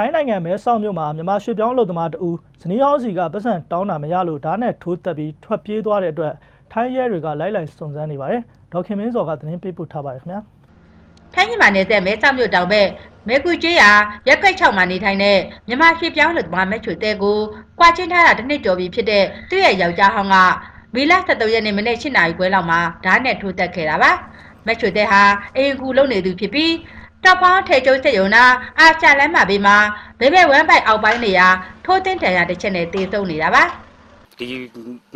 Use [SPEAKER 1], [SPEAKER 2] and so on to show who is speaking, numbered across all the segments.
[SPEAKER 1] ထိုင်းနိုင်ငံမဲဆောက်မြို့မှာမြန်မာရွှေပြောင်းအလုပ်သမားတဦးဇနီးဟောင်းစီကပတ်စံတောင်းတာမရလို့ဓာတ်နဲ့ထိုးတက်ပြီးထွက်ပြေးသွားတဲ့အတွက်ထိုင်းရဲတွေကလိုက်လိုက်စုံစမ်းနေပါတယ်ဒေါက်ခင်မင်းစောကသတင်းပေးပို့ထားပါတယ်ခင်ဗျာ
[SPEAKER 2] ထိုင်းမြန်မာနယ်စပ်မဲဆောက်မြို့တောင်ဘက်မဲကူကျွေးရာရက်ကွက်6မှာနေထိုင်တဲ့မြန်မာရွှေပြောင်းလူသမားမက်ချွေတဲကိုကွာချင်းထားတာတစ်နှစ်ကျော်ပြီဖြစ်တဲ့သူ့ရဲ့ယောက်ျားဟောင်းကမေလ23ရက်နေ့မနေ့7နာရီခွဲလောက်မှာဓာတ်နဲ့ထိုးတက်ခဲ့တာပါမက်ချွေတဲဟာအိမ်ကူလုံနေသူဖြစ်ပြီး တောက်ပေါင်းထေကျုံစက်ယုံနာအာချလမ်းမှာဘေးမှာဘေဘဲဝမ်ပိုက်အောက်ပိုင်းနေရာထိုးတင်တန်ရတစ်ချက်နဲ့တေးသုံးနေတာပါ
[SPEAKER 3] ဒီ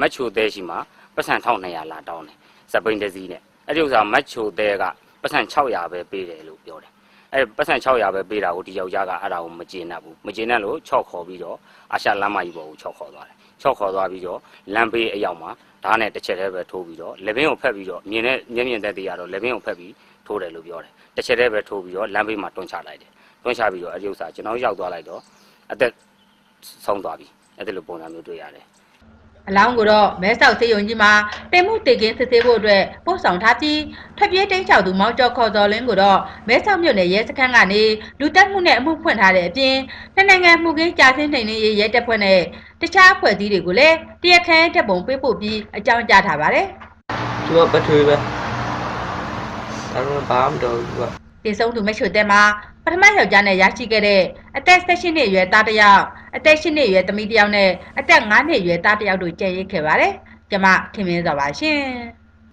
[SPEAKER 3] မတ်ချိုသေးရှိမှာပတ်စံ1200လာတောင်းတယ်စပိန်တစ်စီးနဲ့အဲ့ဒီဥစ္စာမတ်ချိုသေးကပတ်စံ600ပဲပေးတယ်လို့ပြောတယ် အဲ့ပတ်စံ600ပဲပေးတာကိုဒီယောက်ျားကအဲ့ဒါကိုမကျေနပ်ဘူးမကျေနပ်လို့ချော့ခေါ်ပြီးတော့အာရှလမ်းမကြီးပေါ်ကိုချော့ခေါ်သွားတယ်ချော့ခေါ်သွားပြီးတော့လမ်းဘေးအရောက်မှာဓာတ်နဲ့တစ်ချက်တည်းပဲထိုးပြီးတော့လက်ဘင်းကိုဖက်ပြီးတော့မြင်နဲ့မျက်မြင်သက်သေးရတော့လက်ဘင်းကိုဖက်ပြီးထိုးတယ်လို့ပြောတယ်တစ်ချက်တည်းပဲထိုးပြီးတော့လမ်းဘေးမှာတွန်းချလိုက်တယ်တွန်းချပြီးတော့အဲ့ဒီဥစ္စာကျွန်တော်ရောက်သွားလိုက်တော့အသက်ဆုံးသွားပြီအဲ့ဒီလိုပုံစံမျိုးတွေ့ရတယ်
[SPEAKER 2] အလောင်းကိုတော့မဲဆောက်စေယုံကြီးမှာတင်မှုတေကင်းစစ်ဆေးဖို့အတွက်ပို့ဆောင်ထားပြီးထွက်ပြေးတိမ်းချောက်သူမောင်ကျော်ခေါ်တော်လင်းကိုတော့မဲဆောက်မြို့နယ်ရဲစခန်းကနေလူတက်မှုနဲ့အမှုဖွင့်ထားတဲ့အပြင်နှစ်နိုင်ငံမှုကင်းကြာစင်းနှိမ်နှင်းရေးရဲတပ်ဖွဲ့နဲ့တခြားအဖွဲ့အစည်းတွေကိုလည်းတရားခံတပ်ပုံပေးပို့ပြီးအကြောင်းကြားထားပါတယ်
[SPEAKER 4] သူကပတ်ထွေးပဲဒါတော့ဘာမှမတော်ဘူးသူက။
[SPEAKER 2] တေဆုံးသူမက်ချွေတဲမှာပထမယောက်ျားနဲ့ရရှိခဲ့တဲ့အသက်16နှစ်အရွယ်သားတစ်ယောက် အသက်10နှစ်အရွယ်သမီးတစ်ယောက်နဲ့အသက်9နှစ်အရွယ်သားတစ်ယောက်တို့ကျန်ရစ်ခဲ့ပါတယ်။ကျမခင်မင်းစောပါရှင်။